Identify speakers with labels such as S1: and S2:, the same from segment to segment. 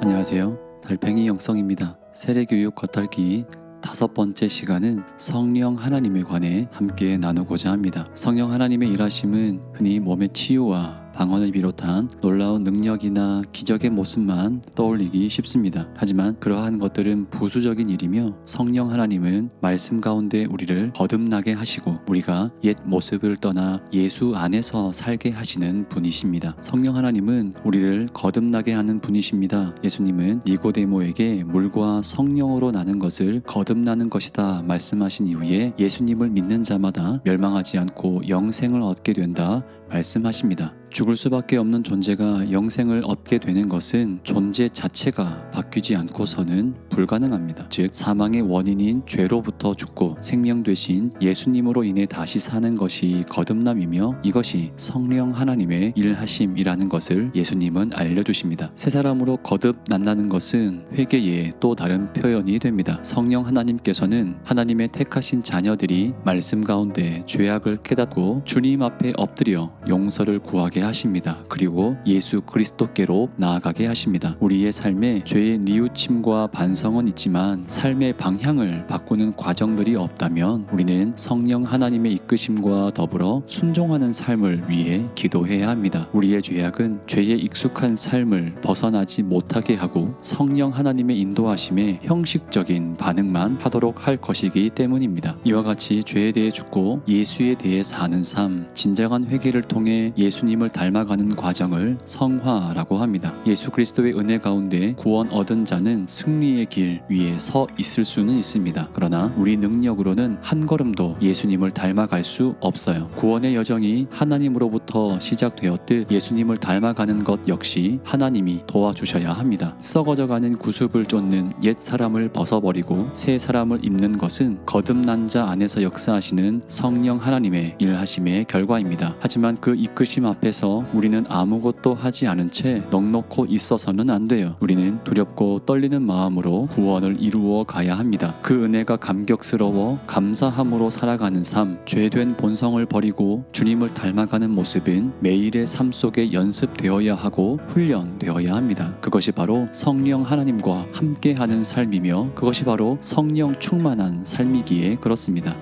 S1: 안녕하세요. 달팽이 영성입니다. 세례교육 겉핥기 다섯 번째 시간은 성령 하나님에 관해 함께 나누고자 합니다. 성령 하나님의 일하심은 흔히 몸의 치유와 방언을 비롯한 놀라운 능력이나 기적의 모습만 떠올리기 쉽습니다. 하지만 그러한 것들은 부수적인 일이며 성령 하나님은 말씀 가운데 우리를 거듭나게 하시고 우리가 옛 모습을 떠나 예수 안에서 살게 하시는 분이십니다. 성령 하나님은 우리를 거듭나게 하는 분이십니다. 예수님은 니고데모에게 물과 성령으로 나는 것을 거듭나는 것이다 말씀하신 이후에 예수님을 믿는 자마다 멸망하지 않고 영생을 얻게 된다 말씀하십니다. 죽을 수밖에 없는 존재가 영생을 얻게 되는 것은 존재 자체가 바뀌지 않고서는 불가능합니다. 즉, 사망의 원인인 죄로부터 죽고 생명 되신 예수님으로 인해 다시 사는 것이 거듭남이며 이것이 성령 하나님의 일하심이라는 것을 예수님은 알려주십니다. 새 사람으로 거듭난다는 것은 회개의 또 다른 표현이 됩니다. 성령 하나님께서는 하나님의 택하신 자녀들이 말씀 가운데 죄악을 깨닫고 주님 앞에 엎드려 용서를 구하게 하십니다. 그리고 예수 그리스도께로 나아가게 하십니다. 우리의 삶에 죄의 뉘우침과 반성은 있지만 삶의 방향을 바꾸는 과정들이 없다면 우리는 성령 하나님의 이끄심과 더불어 순종하는 삶을 위해 기도해야 합니다. 우리의 죄악은 죄에 익숙한 삶을 벗어나지 못하게 하고 성령 하나님의 인도하심에 형식적인 반응만 하도록 할 것이기 때문입니다. 이와 같이 죄에 대해 죽고 예수에 대해 사는 삶, 진정한 회개를 통해 예수님을 닮아가는 과정을 성화라고 합니다. 예수 그리스도의 은혜 가운데 구원 얻은 자는 승리의 길 위에 서 있을 수는 있습니다. 그러나 우리 능력으로는 한 걸음도 예수님을 닮아갈 수 없어요. 구원의 여정이 하나님으로부터 시작되었듯 예수님을 닮아가는 것 역시 하나님이 도와주셔야 합니다. 썩어져가는 구습을 쫓는 옛 사람을 벗어버리고 새 사람을 입는 것은 거듭난 자 안에서 역사하시는 성령 하나님의 일하심의 결과입니다. 하지만 그 이끄심 앞에서 우리는 아무것도 하지 않은 채 넉넉고 있어서는 안 돼요. 우리는 두렵고 떨리는 마음으로 구원을 이루어 가야 합니다. 그 은혜가 감격스러워 감사함으로 살아가는 삶, 죄된 본성을 버리고 주님을 닮아가는 모습은 매일의 삶 속에 연습되어야 하고 훈련되어야 합니다. 그것이 바로 성령 하나님과 함께하는 삶이며 그것이 바로 성령 충만한 삶이기에 그렇습니다.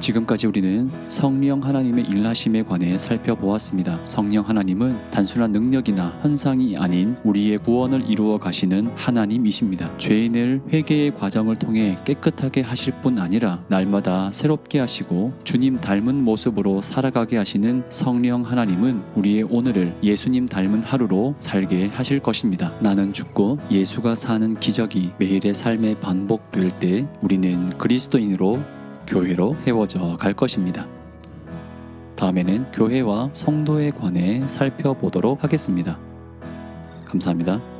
S1: 지금까지 우리는 성령 하나님의 일하심에 관해 살펴보았습니다. 성령 하나님은 단순한 능력이나 현상이 아닌 우리의 구원을 이루어 가시는 하나님이십니다. 죄인을 회개의 과정을 통해 깨끗하게 하실 뿐 아니라 날마다 새롭게 하시고 주님 닮은 모습으로 살아가게 하시는 성령 하나님은 우리의 오늘을 예수님 닮은 하루로 살게 하실 것입니다. 나는 죽고 예수가 사는 기적이 매일의 삶에 반복될 때 우리는 그리스도인으로 교회로 헤워져 갈 것입니다. 다음에는 교회와 성도에 관해 살펴보도록 하겠습니다. 감사합니다.